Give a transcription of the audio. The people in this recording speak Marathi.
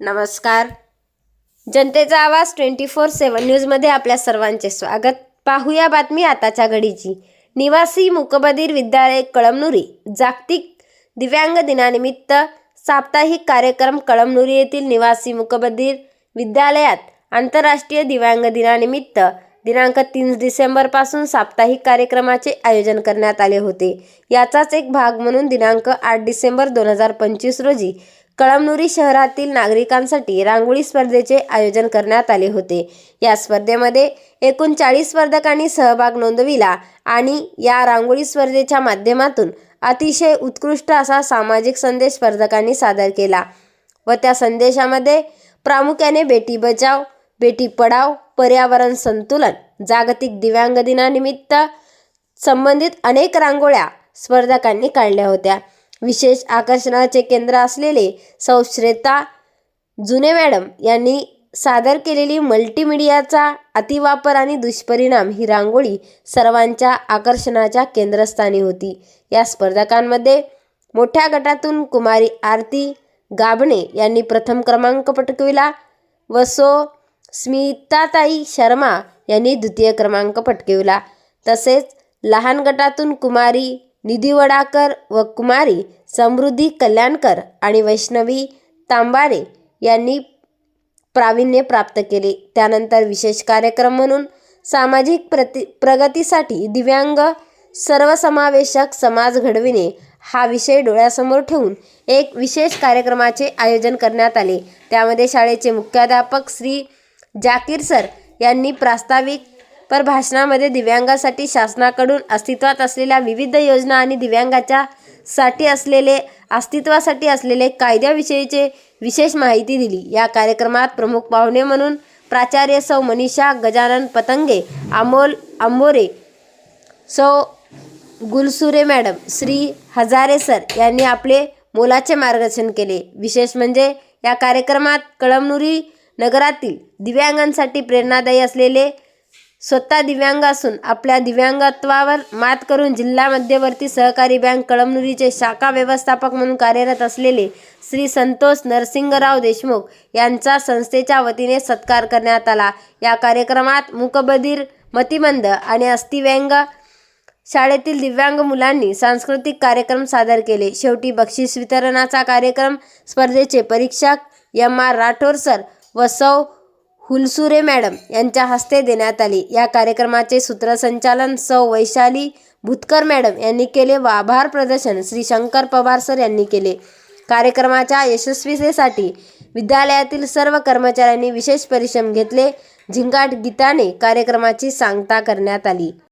नमस्कार. जनतेचा आवाज ट्वेंटी फोर सेवन न्यूजमध्ये आपल्या सर्वांचे स्वागत. पाहूया बातमी आताच्या घडीची. निवासी मुकबधीर विद्यालय कळमनुरी जागतिक दिव्यांग दिनानिमित्त साप्ताहिक कार्यक्रम कळमनुरी येथील निवासी मुकबधीर विद्यालयात आंतरराष्ट्रीय दिव्यांग दिनानिमित्त दिनांक तीन डिसेंबरपासून साप्ताहिक कार्यक्रमाचे आयोजन करण्यात आले होते. याचाच एक भाग म्हणून दिनांक आठ डिसेंबर दोन हजार पंचवीस रोजी कळमनुरी शहरातील नागरिकांसाठी रांगोळी स्पर्धेचे आयोजन करण्यात आले होते. या स्पर्धेमध्ये एकूण चाळीस स्पर्धकांनी सहभाग नोंदविला आणि या रांगोळी स्पर्धेच्या माध्यमातून अतिशय उत्कृष्ट असा सामाजिक संदेश स्पर्धकांनी सादर केला व त्या संदेशामध्ये प्रामुख्याने बेटी बचाव बेटी पढाव पर्यावरण संतुलन जागतिक दिव्यांग दिनानिमित्त संबंधित अनेक रांगोळ्या स्पर्धकांनी काढल्या होत्या. विशेष आकर्षणाचे केंद्र असलेले सौश्रेता जुने मॅडम यांनी सादर केलेली मल्टीमीडियाचा अतिवापर आणि दुष्परिणाम ही रांगोळी सर्वांच्या आकर्षणाच्या केंद्रस्थानी होती. या स्पर्धकांमध्ये मोठ्या गटातून कुमारी आरती गाभणे यांनी प्रथम क्रमांक पटकविला व सो स्मिताताई शर्मा यांनी द्वितीय क्रमांक पटकविला. तसेच लहान गटातून कुमारी निधी वडाकर व कुमारी समृद्धी कल्याणकर आणि वैष्णवी तांबारे यांनी प्रावीण्य प्राप्त केले. त्यानंतर विशेष कार्यक्रम म्हणून सामाजिक प्रति प्रगतीसाठी दिव्यांग सर्वसमावेशक समाज घडविणे हा विषय डोळ्यासमोर ठेवून एक विशेष कार्यक्रमाचे आयोजन करण्यात आले. त्यामध्ये शाळेचे मुख्याध्यापक श्री जाकीर सर यांनी प्रास्ताविक पर भाषणामध्ये दिव्यांगासाठी शासनाकडून अस्तित्वात असलेल्या विविध योजना आणि दिव्यांगाच्या साठी असलेले अस्तित्वासाठी असलेले कायद्याविषयीचे विशेष माहिती दिली. या कार्यक्रमात प्रमुख पाहुणे म्हणून प्राचार्य सौ मनीषा गजानन पतंगे अमोल आंबोरे सौ गुलसुरे मॅडम श्री हजारे सर यांनी आपले मोलाचे मार्गदर्शन केले. विशेष म्हणजे या कार्यक्रमात कळमनुरी नगरातील दिव्यांगांसाठी प्रेरणादायी असलेले स्वतः दिव्यांग असून आपल्या दिव्यांगत्वावर मात करून जिल्हा मध्यवर्ती सहकारी बँक कळमनुरीचे शाखा व्यवस्थापक म्हणून कार्यरत असलेले श्री संतोष नरसिंगराव देशमुख यांचा संस्थेच्या वतीने सत्कार करण्यात आला. या कार्यक्रमात मुकबधीर मतिमंद आणि अस्थिव्यंग शाळेतील दिव्यांग मुलांनी सांस्कृतिक कार्यक्रम सादर केले. शेवटी बक्षीस वितरणाचा कार्यक्रम स्पर्धेचे परीक्षक एम आर राठोर सर व सौ हुलसुरे मॅडम यांच्या हस्ते देण्यात आली. या कार्यक्रमाचे सूत्रसंचालन सौ. वैशाली भुतकर मॅडम यांनी केले व आभार प्रदर्शन श्री. शंकर पवार सर यांनी केले. कार्यक्रमाच्या यशस्वीतेसाठी विद्यालयातील सर्व कर्मचाऱ्यांनी विशेष परिश्रम घेतले. झिंगाट गीताने कार्यक्रमाची सांगता करण्यात आली.